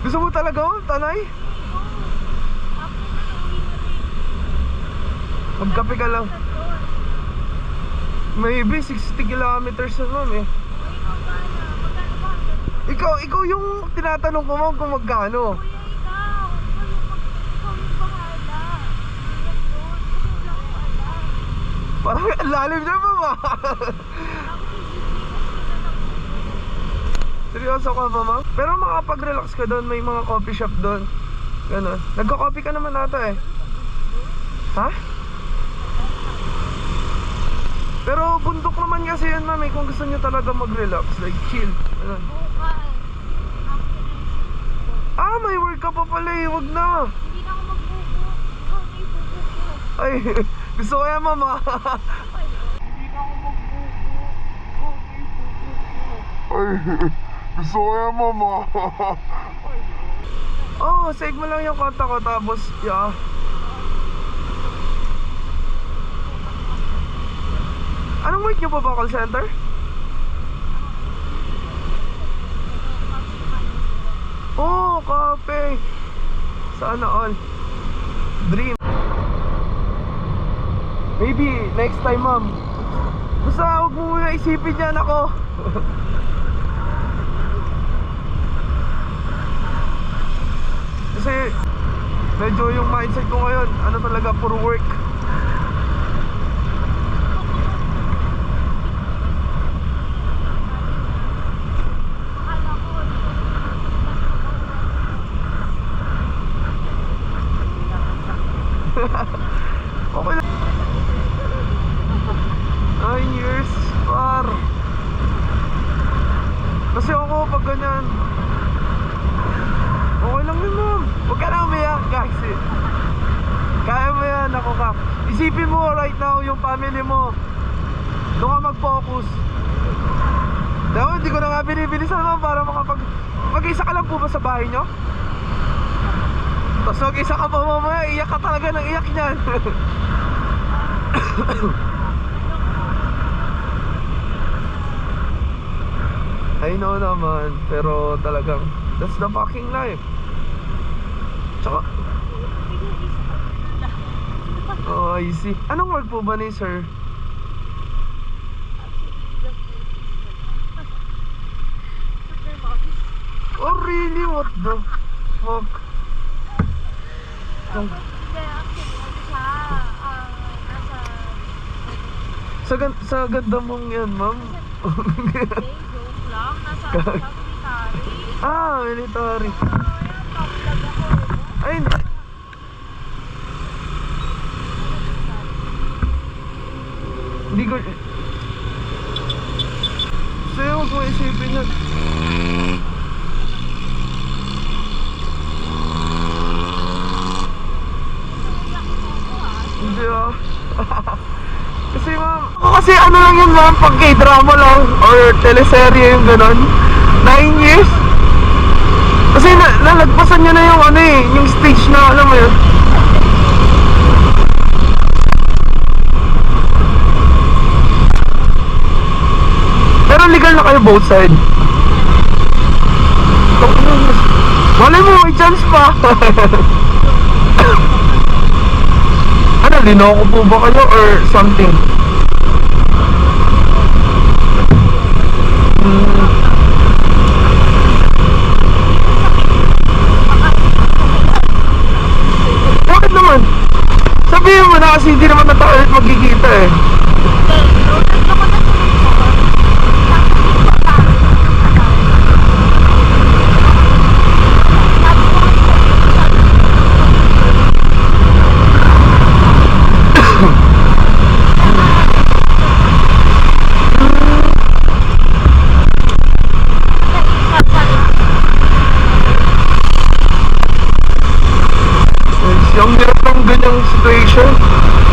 Gusto mo talaga, oh, tanay? Magkape ka lang. Maybe 60 kilometers na ma'am eh. Ikaw, ikaw yung tinatanong ko ma'am kung magkano. Parang ang lalim na ma'am ah. Seryoso ka ba ma'am? Pero makapag-relax ka doon, may mga coffee shop doon. Ganon. Nagka-coffee ka naman ata eh. Ha? Pero bundok naman kasi yun ma'am eh, kung gusto niyo talaga mag-relax, like chill. Ganon. Ah, may work ka pa pala eh, wag na. Hindi na ako magbubo. Ikaw na ibububo ko. Ay, gusto ko yan ma'am ah. Ay, gusto. Oo, oh, save mo lang yung konta ko tapos, yeah. Anong work niyo pa ba, call center? Oh, kape. Sana all. Dream. Maybe, next time, ma'am. Basta huwag mo isipin yan ako. Kasi, medyo yung mindset ko ngayon, ano talaga, puro work. Okay lang. Nine years, par. Kasi ako, pag ganyan, okay lang yun, ma'am. Huwag ka kasi. Kaya mo yan, ako ka. Isipin mo right now yung family mo. Doon ka mag-focus. Daw, hindi ko na nga binibilisan, ma'am, para makapag... Mag-isa ka lang po ba sa bahay nyo? Tapos mag-isa ka pa mamaya, iyak ka talaga ng iyak niyan. I know naman, pero talagang that's the fucking life. Tsaka, oh, I see. Anong work po ba ni sir? Oh, really? What the fuck? Ang- ano Sa, gan sa ganda mong yan, ma'am. ano ah, military. Eh. Ay. Hindi ko... Sa'yo, huwag mo isipin yan. Hindi ah. kasi ma'am, kasi ano lang yun ma'am, pag k-drama lang or teleserye yung ganon. Nine years? Kasi na, nalagpasan niya na yung ano eh, yung stage na alam mo yun. Legal na kayo both side. Malay mo, may chance pa. ano, linoko po ba kayo or something? Hmm. Bakit naman? Sabihin mo na kasi hindi naman na tayo magkikita eh. Situation.